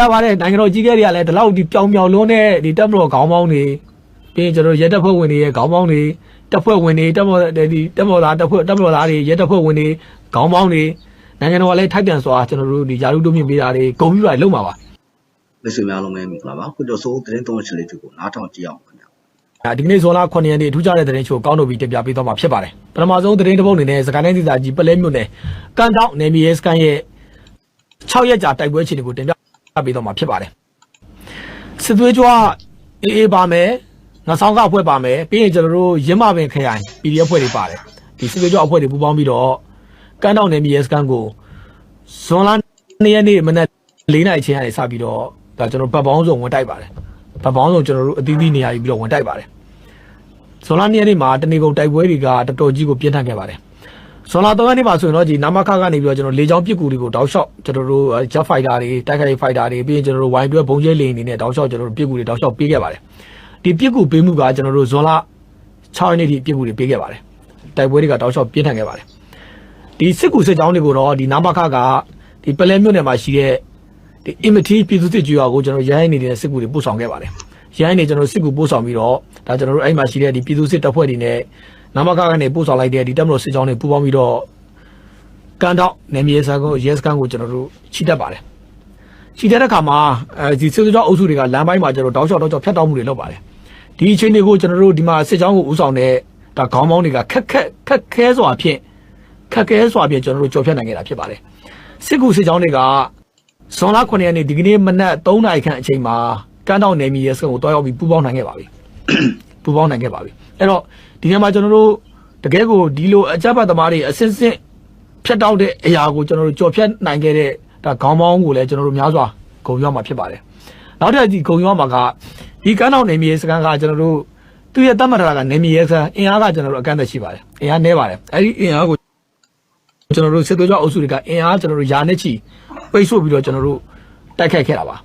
ရပါတယ်နိုင်ငံတော်ကြီးကဲတွေကလည်းဒီလောက်ဒီပြောင်ပြောင်လွန်းတဲ့ဒီတပ်မတော်ခေါင်းပေါင်းတွေပြီးရင်ကျွန်တော်ရဲတပ်ဖွဲ့ဝင်တွေရဲ့ခေါင်းပေါင်းတွေတပ်ဖွဲ့ဝင်တွေတပ်မတော်ဒီတပ်မတော်သားတပ်ဖွဲ့တပ်မတော်သားတွေရဲတပ်ဖွဲ့ဝင်တွေခေါင်းပေါင်းတွေနိုင်ငံတော်ကလည်းထိုက်တန်စွာကျွန်တော်တို့ဒီယာရုတိုးမြင့်ပေးတာတွေဂုံပြူတာတွေလုပ်မှာပါမိတ်ဆွေများလုံးပဲမင်္ဂလာပါခွတ်တော်ဆိုးသတင်းသုံးချက်လေးတွေကိုနားထောင်ကြည့်အောင်ခင်ဗျာ။ဒီကနေ့ဇွန်လ9ရက်နေ့ထူးခြားတဲ့သတင်းချို့ကောင်းတို့ပြီးတင်ပြပေးသွားမှာဖြစ်ပါတယ်။ပထမဆုံးသတင်းတစ်ပုဒ်အနေနဲ့စကိုင်းတိုင်းဒေသကြီးပလဲမြို့နယ်ကန်တောက်နယ်မြေရဲစခန်းရဲ့6ရက်ကြာတိုက်ပွဲအခြေအနေကိုတင်ပြ ပေးသွားမှာဖြစ်ပါတယ်။စစ်သွေးကြွအေးအေးပါမယ်။ငါဆောင်ကအဖွဲ့ပါမယ်။ပြီးရင်ကျွန်တော်တို့ရင်းမပင်ခရိုင် PDF အဖွဲ့တွေပါတယ်။ဒီစစ်သွေးကြွအဖွဲ့တွေပူးပေါင်းပြီးတော့ကန်တောက်နယ်မြေရဲစခန်းကိုဇွန်လ2ရက်နေ့မနက်4နာရီချင်းကနေစပြီးတော့ဒါကျွန်တော်ဗတ်ပေါင်းစုံဝင်တိုက်ပါတယ်။ဗတ်ပေါင်းစုံကျွန်တော်တို့အသီးသီးနေရာယူပြီးတော့ဝင်တိုက်ပါတယ်။ဇွန်လ2ရက်နေ့မှာတနေကုန်တိုက်ပွဲတွေကတော်တော်ကြီးကိုပြင်းထန်ခဲ့ပါတယ်။ ဇွန်လ3ရက်နေ့မှာဆိုရင်တော့ဒီနာမခကနေပြီးတော့ကျွန်တော်လေကြောင်းပစ်ကူတွေကိုတောက်လျှောက်ကျွန်တော်တို့ jet fighter တွေတိုက်ခိုက် fighter တွေပြီးရင်ကျွန်တော်တို့ wide တွဲဘုံကျဲလေအနေနဲ့တောက်လျှောက်ကျွန်တော်တို့ပစ်ကူတွေတောက်လျှောက်ပေးခဲ့ပါတယ်။ဒီပစ်ကူပေးမှုကကျွန်တော်တို့ဇွန်လ6ရက်နေ့ထိပစ်ကူတွေပေးခဲ့ပါတယ်။တိုက်ပွဲတွေကတောက်လျှောက်ပြင်းထန်ခဲ့ပါတယ်။ဒီစစ်ကူစစ်ကြောင်းတွေကိုတော့ဒီနာမခကဒီပလဲမြို့နယ်မှာရှိတဲ့ဒီ imity ပြည်သူစစ်ကြွာကိုကျွန်တော်ရိုင်းနေတဲ့စစ်ကူတွေပို့ဆောင်ခဲ့ပါတယ်။ရိုင်းနေကျွန်တော်စစ်ကူပို့ဆောင်ပြီးတော့ဒါကျွန်တော်တို့အဲ့မှာရှိတဲ့ဒီပြည်သူစစ်တပ်ဖွဲ့တွေနဲ့ နာမခကနေပို့ဆောင်လိုက်တဲ့ဒီတပ်မတော်စစ်ကြောင်းတွေပူးပေါင်းပြီးတော့ကန်တော့နေမြေစာကိုရဲစကန်ကိုကျွန်တော်တို့ချီတက်ပါတယ်။ချီတက်တဲ့ခါမှာအဲဒီစစ်ကြောင်းအုပ်စုတွေကလမ်းပိုင်းမှာကျွန်တော်တောက်လျှောက်တောက်လျှောက်ဖျက်တောက်မှုတွေလုပ်ပါတယ်။ဒီအချိန်တွေကိုကျွန်တော်တို့ဒီမှာစစ်ကြောင်းကိုဦးဆောင်တဲ့ဒါခေါင်းပေါင်းတွေကခက်ခက်ခက်ခဲစွာဖြင့်ခက်ခဲစွာဖြင့်ကျွန်တော်တို့ကြော်ဖြတ်နိုင်ခဲ့တာဖြစ်ပါတယ်။စစ်ကူစစ်ကြောင်းတွေကဇွန်လ9ရက်နေ့ဒီကနေ့မနက်3နာရီခန့်အချိန်မှာကန်းတောင်နယ်မြေရဲစခန်းကိုတွားရောက်ပြီးပူးပေါင်းနိုင်ခဲ့ပါပြီပူးပေါင်းနိုင်ခဲ့ပါပြီအဲ့တော့ ဒီနေ့မှာကျွန်တော်တို့တကယ်ကိုဒီလိုအကြမ်းဖက်သမားတွေအစစ်စစ်ဖြတ်တောက်တဲ့အရာကိုကျွန်တော်တို့ကြော်ဖြတ်နိုင်ခဲ့တဲ့ဒါခေါင်းပေါင်းကိုလည်းကျွန်တော်တို့များစွာဂုဏ်ယူရမှာဖြစ်ပါတယ်နောက်ထပ်ဒီဂုဏ်ယူရမှာကဒီကန်းတောင်နယ်မြေရဲစခန်းကကျွန်တော်တို့သူ့ရဲ့တတ်မှတ်ထားတာကနယ်မြေရဲစခန်းအင်အားကကျွန်တော်တို့အကန့်အသတ်ရှိပါတယ်အင်အားနည်းပါတယ်အဲ့ဒီအင်အားကိုကျွန်တော်တို့စစ်သွေးကြွအုပ်စုတွေကအင်အားကျွန်တော်တို့ယာနဲ့ချီပိတ်ဆို့ပြီးတော့ကျွန်တော်တို့တိုက်ခိုက်ခဲ့တာပါ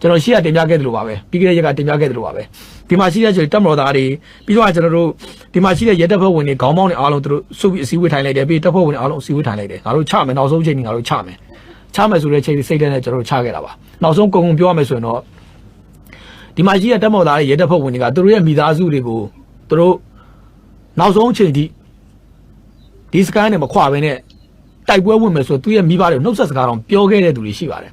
ကျွန်တော်ရှေ့ကတင်ပြခဲ့တယ်လို့ပါပဲပြီးခဲ့တဲ့ရက်ကတင်ပြခဲ့တယ်လို့ပါပဲဒီမှာရှိတဲ့ကျွန်တော်တပ်မတော်သားတွေပြီးတော့ကျွန်တော်တို့ဒီမှာရှိတဲ့ရဲတပ်ဖွဲ့ဝင်တွေခေါင်းပေါင်းတွေအားလုံးသူတို့စုပြီးအစည်းအဝေးထိုင်လိုက်တယ်ပြီးတပ်ဖွဲ့ဝင်တွေအားလုံးအစည်းအဝေးထိုင်လိုက်တယ်ငါတို့ချမယ်နောက်ဆုံးချိန်ကြီးငါတို့ချမယ်ချမယ်ဆိုတဲ့ချိန်စိတ်ထဲနဲ့ကျွန်တော်တို့ချခဲ့တာပါနောက်ဆုံးကုံကုံပြောရမယ်ဆိုရင်တော့ဒီမှာရှိတဲ့တပ်မတော်သားတွေရဲတပ်ဖွဲ့ဝင်တွေကသူတို့ရဲ့မိသားစုတွေကိုသူတို့နောက်ဆုံးချိန်ထိဒီစကန်နဲ့မခွာဘဲနဲ့တိုက်ပွဲဝင်မယ်ဆိုတော့သူ့ရဲ့မိဘတွေနှုတ်ဆက်စကားတော့ပြောခဲ့တဲ့သူတွေရှိပါတယ်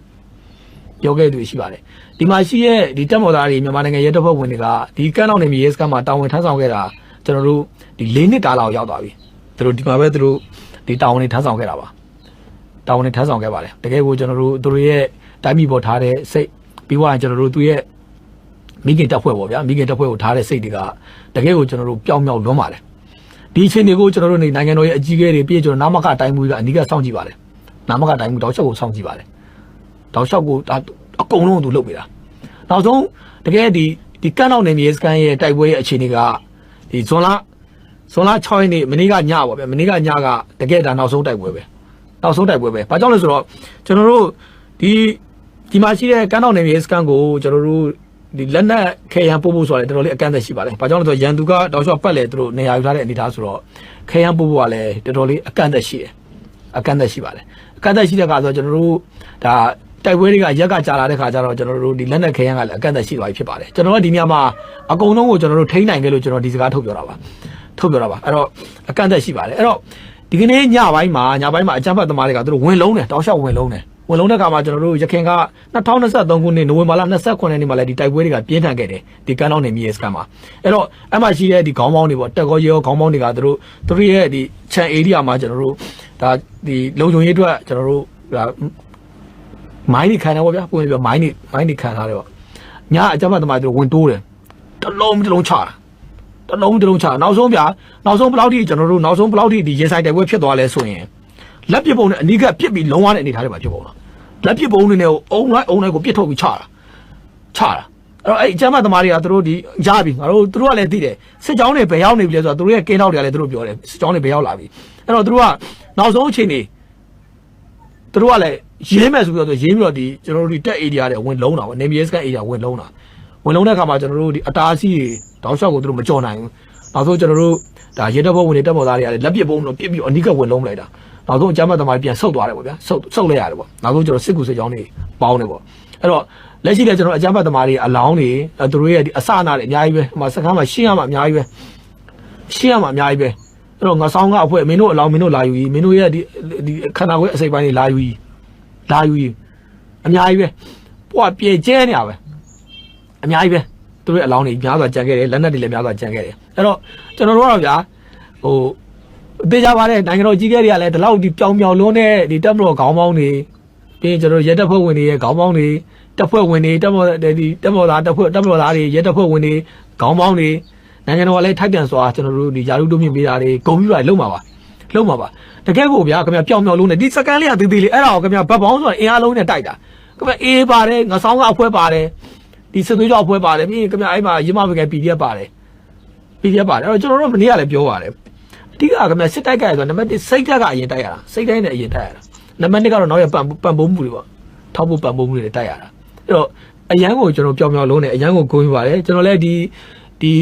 ပြောခဲ့တဲ့သူတွေရှိပါတယ်ဒီမှာရှိရဲ့ဒီတက်မော်သားတွေမြန်မာနိုင်ငံရဲတပ်ဖွဲ့ဝင်တွေကဒီကန်းတော်နေမြေရဲစကန်မှာတာဝန်ထမ်းဆောင်ခဲ့တာကျွန်တော်တို့ဒီ၄နှစ်ကာလလောက်ရောက်သွားပြီသူတို့ဒီမှာပဲသူတို့ဒီတာဝန်တွေထမ်းဆောင်ခဲ့တာပါတာဝန်တွေထမ်းဆောင်ခဲ့ပါတယ်တကယ်ကိုကျွန်တော်တို့သူတို့ရဲ့တိုင်းပြည်ပေါ်ထားတဲ့စိတ်ပြီးွားရင်ကျွန်တော်တို့သူ့ရဲ့မိခင်တပ်ဖွဲ့ပေါ့ဗျာမိခင်တပ်ဖွဲ့ကိုထားတဲ့စိတ်တွေကတကယ်ကိုကျွန်တော်တို့ပျောက်မြောက်လွန်းပါတယ်ဒီအချိန်တွေကိုကျွန်တော်တို့နေနိုင်ငံတော်ရဲ့အကြီးအကဲတွေပြည့်ကျွန်တော်နာမကအတိုင်းမူကအနီးကစောင့်ကြည့်ပါတယ်နာမကအတိုင်းမူတောက်လျှောက်ကိုစောင့်ကြည့်ပါတယ် တောက်လျှောက်ကိုဒါအကုန်လုံးသူလုပ်ပေးတာနောက်ဆုံးတကယ်ဒီဒီကန်းတော်နယ်မြေစကန်ရဲ့တိုက်ပွဲရဲ့အခြေအနေကဒီဇွန်လဇွန်လ6ရက်နေ့မနေ့ကညပါဗျာမနေ့ကညကတကယ်ဒါနောက်ဆုံးတိုက်ပွဲပဲနောက်ဆုံးတိုက်ပွဲပဲဘာကြောင့်လဲဆိုတော့ကျွန်တော်တို့ဒီဒီမှာရှိတဲ့ကန်းတော်နယ်မြေစကန်ကိုကျွန်တော်တို့ဒီလက်နက်ခဲယံပို့ဖို့ဆိုတာလည်းတော်တော်လေးအကန့်အသတ်ရှိပါတယ်။ဘာကြောင့်လဲဆိုတော့ရန်သူကတောက်လျှောက်ပတ်လေသူတို့နေရာယူထားတဲ့အနေအထားဆိုတော့ခဲယံပို့ဖို့ကလည်းတော်တော်လေးအကန့်အသတ်ရှိတယ်။အကန့်အသတ်ရှိပါတယ်။အကန့်အသတ်ရှိတဲ့အခါဆိုတော့ကျွန်တော်တို့ဒါ တိုက်ပွဲတွေကရက်ကကြာလာတဲ့ခါကျတော့ကျွန်တော်တို့ဒီလက်နက်ခဲယံကလည်းအကန့်အသတ်ရှိသွားပြီဖြစ်ပါတယ်။ကျွန်တော်တို့ဒီနေရာမှာအကုန်လုံးကိုကျွန်တော်တို့ထိန်းနိုင်ခဲ့လို့ကျွန်တော်ဒီစကားထုတ်ပြောတာပါ။ထုတ်ပြောတာပါ။အဲ့တော့အကန့်အသတ်ရှိပါတယ်။အဲ့တော့ဒီကနေ့ညပိုင်းမှာညပိုင်းမှာအကြမ်းဖက်သမားတွေကသူတို့ဝင်လုံးတယ်တောက်လျှောက်ဝင်လုံးတယ်ဝင်လုံးတဲ့ခါမှာကျွန်တော်တို့ရခင်က2023ခုနှစ်နိုဝင်ဘာလ29ရက်နေ့မှာလည်းဒီတိုက်ပွဲတွေကပြင်းထန်ခဲ့တယ်ဒီကန်းတော့နေမြေစကန်မှာအဲ့တော့အမှရှိတဲ့ဒီခေါင်းပေါင်းတွေပေါ့တက်ကောရေရောခေါင်းပေါင်းတွေကသူတို့သူတို့ရဲ့ဒီခြံ area မှာကျွန်တော်တို့ဒါဒီလုံခြုံရေးအတွက်ကျွန်တော်တို့ဒါ မိုင်းတွေခံတယ်ပေါ့ဗျာပုံပြမိုင်းတွေမိုင်းတွေခံထားတယ်ပေါ့ညအကြမ်းဖက်သမားတွေဝင်တိုးတယ်တစ်လုံးတစ်လုံးချတာတစ်လုံးတစ်လုံးချနောက်ဆုံးဗျာနောက်ဆုံးဘယ်လောက်ထိကျွန်တော်တို့နောက်ဆုံးဘယ်လောက်ထိဒီရေဆိုင်တိုက်ပွဲဖြစ်သွားလဲဆိုရင်လက်ပစ်ပုံနဲ့အနီးကပ်ပစ်ပြီးလုံးဝတဲ့အနေထားတွေပါဖြစ်ပုံလားလက်ပစ်ပုံတွေနဲ့အုံလိုက်အုံလိုက်ကိုပစ်ထုတ်ပြီးချတာချတာအဲ့တော့အဲ့အကျမ်းမသမားတွေကသူတို့ဒီရပြီငါတို့သူတို့ကလည်းသိတယ်စစ်ကြောင်းတွေဘယ်ရောက်နေပြီလဲဆိုတော့သူတို့ရဲ့ကင်းထောက်တွေကလည်းသူတို့ပြောတယ်စစ်ကြောင်းတွေဘယ်ရောက်လာပြီအဲ့တော့သူတို့ကနောက်ဆုံးအချိန်နေ သူတို့ကလည်းရေးမယ်ဆိုပြီးတော့ရေးပြီးတော့ဒီကျွန်တော်တို့ဒီတက် area တွေဝင်လုံးတာပေါ့နေမီယစကန် area ဝင်လုံးတာဝင်လုံးတဲ့အခါမှာကျွန်တော်တို့ဒီအတားအဆီးတွေတောက်လျှောက်ကိုသူတို့မကြော်နိုင်ဘူးနောက်ဆုံးကျွန်တော်တို့ဒါရဲတပ်ဖွဲ့ဝင်တွေတပ်ပေါ်သားတွေကလည်းလက်ပစ်ပုံတော့ပြစ်ပြီးအနီးကပ်ဝင်လုံးလိုက်တာနောက်ဆုံးအကြမ်းဖက်သမားတွေပြန်ဆုတ်သွားတယ်ပေါ့ဗျာဆုတ်ဆုတ်လိုက်ရတယ်ပေါ့နောက်ဆုံးကျွန်တော်စစ်ကူစစ်ကြောင်းတွေပေါင်းတယ်ပေါ့အဲ့တော့လက်ရှိလည်းကျွန်တော်အကြမ်းဖက်သမားတွေအလောင်းတွေအဲသူတို့ရဲ့ဒီအစအနာတွေအများကြီးပဲဟိုမှာစကားမှာရှင်းရမှာအများကြီးပဲရှင်းရမှာအများကြီးပဲ အဲ့တော့ငါဆောင်ကအဖွဲ့မင်းတို့အလောင်းမင်းတို့လာယူကြီးမင်းတို့ရဲ့ဒီဒီခန္ဓာကိုယ်အစိပ်ပိုင်းတွေလာယူကြီးလာယူကြီးအများကြီးပဲပွားပြေကျဲနေရပဲအများကြီးပဲသူတို့ရဲ့အလောင်းတွေများစွာကြံခဲ့တယ်လက်နက်တွေလည်းများစွာကြံခဲ့တယ်အဲ့တော့ကျွန်တော်တို့ကတော့ဗျာဟိုတေချာပါတယ်နိုင်ငံတော်ကြီးကဲတွေကလည်းဒီလောက်ဒီပြောင်ပြောင်လုံးနဲ့ဒီတက်မတော်ခေါင်းပေါင်းတွေပြီးရင်ကျွန်တော်ရဲတပ်ဖွဲ့ဝင်တွေရဲ့ခေါင်းပေါင်းတွေတပ်ဖွဲ့ဝင်တွေတက်မော်ဒီတက်မော်သားတပ်ဖွဲ့တက်မော်သားတွေရဲတပ်ဖွဲ့ဝင်တွေခေါင်းပေါင်းတွေ နိုင်ငံတော်ကလည်းထိုက်တန်စွာကျွန်တော်တို့ဒီယာရုတို့မြင့်ပေးတာတွေဂုံပြပါလုံးပါပါလုံးပါပါတကယ်ကိုဗျာခင်ဗျာပြောင်ပြောင်လုံးနဲ့ဒီစကန်လေးကသေးသေးလေးအဲ့ဒါကိုခင်ဗျာဗတ်ပေါင်းဆိုတာအင်အားလုံးနဲ့တိုက်တာခင်ဗျာအေးပါတယ်ငဆောင်းကအဖွဲပါတယ်ဒီစစ်သွေးကြောအဖွဲပါတယ်ပြီးရင်ခင်ဗျာအဲ့မှာရမပကယ် PDF ပါတယ် PDF ပါတယ်အဲ့တော့ကျွန်တော်တို့မနေ့ကလည်းပြောပါတယ်အဓိကကခင်ဗျစစ်တိုက်ကြရဆိုနံပါတ်1စိတ်ဓာတ်ကအရင်တိုက်ရတာစိတ်တိုင်းနဲ့အရင်တိုက်ရတာနံပါတ်2ကတော့နောက်ရပံပံပိုးမှုတွေပေါ့ထောက်ဖို့ပံပိုးမှုတွေတိုက်ရတာအဲ့တော့အရန်ကိုကျွန်တော်ပြောင်ပြောင်လုံးနဲ့အရန်ကိုဂုဏ်ယူပါတယ်ကျွန်တော်လည်းဒီဒီ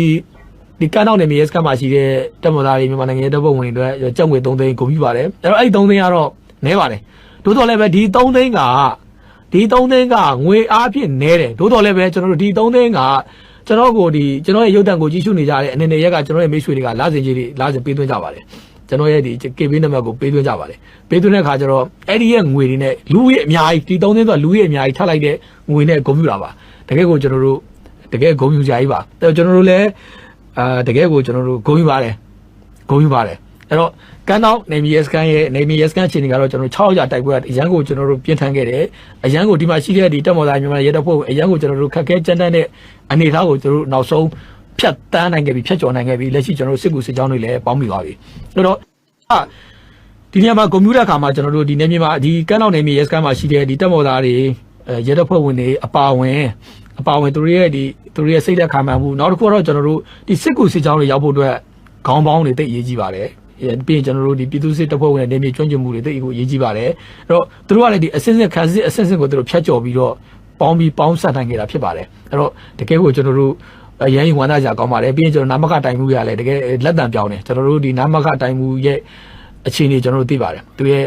ဒီကန်းတော့နေမြေစကမှာရှိတဲ့တက်မတော်သားတွေမြန်မာနိုင်ငံရဲ့တပ်ဖွဲ့ဝင်တွေအတွက်ကြောက်ငွေ3သိန်းဂုဏ်ယူပါတယ်အဲ့တော့အဲ့ဒီ3သိန်းကတော့နဲပါတယ်တိုးတော်လည်းပဲဒီ3သိန်းကဒီ3သိန်းကငွေအားဖြင့်နဲတယ်တိုးတော်လည်းပဲကျွန်တော်တို့ဒီ3သိန်းကကျွန်တော်ကိုဒီကျွန်တော်ရဲ့ရုပ်တံကိုကြည့်ရှုနေကြတဲ့အနေနဲ့ရက်ကကျွန်တော်ရဲ့မိတ်ဆွေတွေကလာစဉ်ကြီးတွေလာစဉ်ပေးသွင်းကြပါတယ်ကျွန်တော်ရဲ့ဒီ KB နံပါတ်ကိုပေးသွင်းကြပါတယ်ပေးသွင်းတဲ့အခါကျတော့အဲ့ဒီရဲ့ငွေတွေနဲ့လူရဲ့အများကြီးဒီ3သိန်းဆိုလူရဲ့အများကြီးထပ်လိုက်တဲ့ငွေနဲ့ဂုဏ်ပြုတာပါတကယ်ကိုကျွန်တော်တို့တကယ်ဂုဏ်ပြုကြကြီးပါအဲ့တော့ကျွန်တော်တို့လည်း အာတကယ်ကိုကျွန်တော်တို့ဂုဏ်ယူပါတယ်ဂုဏ်ယူပါတယ်အဲ့တော့ကန်းတော့နေမီယက်စကန်ရဲ့နေမီယက်စကန်ချင်းတွေကတော့ကျွန်တော်6ရောက်တိုက်ပွဲအရန်ကိုကျွန်တော်တို့ပြင်ထန်ခဲ့တယ်အရန်ကိုဒီမှာရှိတဲ့ဒီတက်မော်သားမြန်မာရဲတပ်ဖွဲ့အရန်ကိုကျွန်တော်တို့ခက်ခဲကြမ်းတမ်းတဲ့အနေအထားကိုကျွန်တော်တို့နောက်ဆုံးဖြတ်တန်းနိုင်ခဲ့ပြီဖြတ်ကျော်နိုင်ခဲ့ပြီလက်ရှိကျွန်တော်တို့စစ်ကူစစ်ကြောင်းတွေလည်းပေါင်းမိသွားပြီအဲ့တော့ဒီနေရာမှာကွန်ပျူတာခါမှာကျွန်တော်တို့ဒီနေမြေမှာဒီကန်းအောင်နေမြေရဲစခန်းမှာရှိတဲ့ဒီတက်မော်သားတွေအဲရဲတပ်ဖွဲ့ဝင်တွေအပါဝင်အပါဝင်သူတို့ရဲ့ဒီ သူတို့ရဲ့စိတ်သက်ခံမှန်မှုနောက်တစ်ခုကတော့ကျွန်တော်တို့ဒီစစ်ကူစစ်ကြောင်းတွေရောက်ဖို့အတွက်ခေါင်းပေါင်းတွေတိတ်အရေးကြီးပါတယ်အဲပြီးရင်ကျွန်တော်တို့ဒီပြည်သူစစ်တပ်ဖွဲ့ဝင်တွေနေမြေကျွမ်းကျင်မှုတွေတိတ်ကိုအရေးကြီးပါတယ်အဲ့တော့သူတို့ကလည်းဒီအစစ်စစ်ခံစစ်အစစ်စစ်ကိုသူတို့ဖြတ်ကျော်ပြီးတော့ပေါင်းပြီးပေါင်းဆက်နိုင်ကြတာဖြစ်ပါတယ်အဲ့တော့တကယ်ကိုကျွန်တော်တို့အရန်ရင်ဝမ်းသာကြကောင်းပါတယ်ပြီးရင်ကျွန်တော်နာမခတိုင်မှုရလည်းတကယ်လက်တံပြောင်းတယ်ကျွန်တော်တို့ဒီနာမခတိုင်မှုရဲ့အခြေအနေကျွန်တော်တို့သိပါတယ်သူရဲ့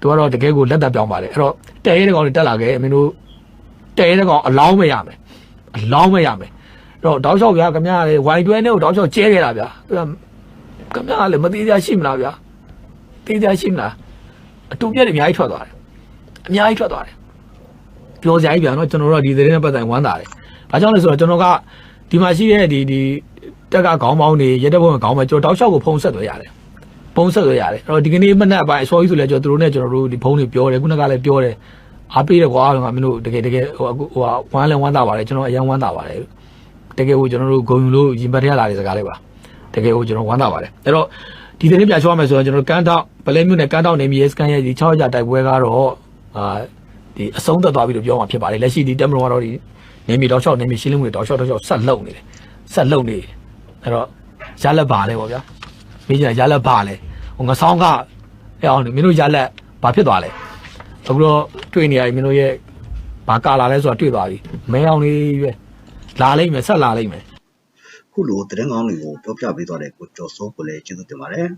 သူကတော့တကယ်ကိုလက်သက်ပြောင်းပါတယ်အဲ့တော့တဲရဲတဲ့ကောင်တွေတက်လာခဲ့မင်းတို့တဲရဲတဲ့ကောင်အလောင်းမရမယ် အလောင်းမရမယ်အဲ့တော့တောက်လျှောက်ဗျာခမရလေဝိုင်တွဲနဲ့ကိုတောက်လျှောက်ကျဲခဲ့တာဗျာသူကခမရလည်းမသေးသေးရှိမလားဗျာသေးသေးရှိမလားအတူပြက်တွေအများကြီးထွက်သွားတယ်အများကြီးထွက်သွားတယ်ပြောစရာကြီးဗျာနော်ကျွန်တော်တို့ကဒီသတင်းနဲ့ပတ်သက်ရင်ဝမ်းသာတယ်ဘာကြောင့်လဲဆိုတော့ကျွန်တော်ကဒီမှာရှိတဲ့ဒီဒီတက်ကခေါင်းပေါင်းတွေရက်တဲ့ဘုံခေါင်းပေါင်းကျွန်တော်တောက်လျှောက်ကိုဖုံးဆက်သွယ်ရတယ်ဖုန်းဆက်ရရတယ်အဲ့တော့ဒီကနေ့မနက်အပိုင်းအစောကြီးဆိုလဲကျွန်တော်တို့နဲ့ကျွန်တော်တို့ဒီဖုန်းတွေပြောတယ်ခုနကလည်းပြောတယ် အားပေးတယ်ကွာငါမင်းတို့တကယ်တကယ်ဟိုအခုဟိုဝမ်းလဲဝမ်းသာပါတယ်ကျွန်တော်အရန်ဝမ်းသာပါတယ်တကယ်ကိုကျွန်တော်တို့ဂုံယူလို့ရင်ပတ်ထရလာတဲ့စကားလေးပါတကယ်ကိုကျွန်တော်ဝမ်းသာပါတယ်အဲ့တော့ဒီသတင်းပြချောရမယ်ဆိုတော့ကျွန်တော်ကန်းတောက်ပလဲမြို့နယ်ကန်းတောက်နေမြေစကန်ရဲ့ဒီ6ရက်တိုက်ပွဲကတော့အာဒီအဆုံးသက်သွားပြီလို့ပြောမှာဖြစ်ပါတယ်လက်ရှိဒီတက်မတော်ကတော့ဒီနေမြေတောက်လျှောက်နေမြေရှင်းလင်းမှုတွေတောက်လျှောက်တောက်လျှောက်ဆက်လုံနေတယ်ဆက်လုံနေတယ်အဲ့တော့ရလက်ပါလေပေါ့ဗျာမေးကြရလက်ပါလေဟိုငဆောင်းကအဲ့အောင်မင်းတို့ရလက်ဘာဖြစ်သွားလဲ အခုတော့တွေ့နေရပြီမင်းတို့ရဲ့ဘာကာလာလဲဆိုတာတွေ့သွားပြီမဲအောင်လေးပဲလာလိမ့်မယ်ဆက်လာလိမ့်မယ်ခုလိုသတင်းကောင်းတွေကိုပြောပြပေးသွားတဲ့ကိုကျော်စိုးကိုလည်းကျေးဇူးတင်ပါတယ်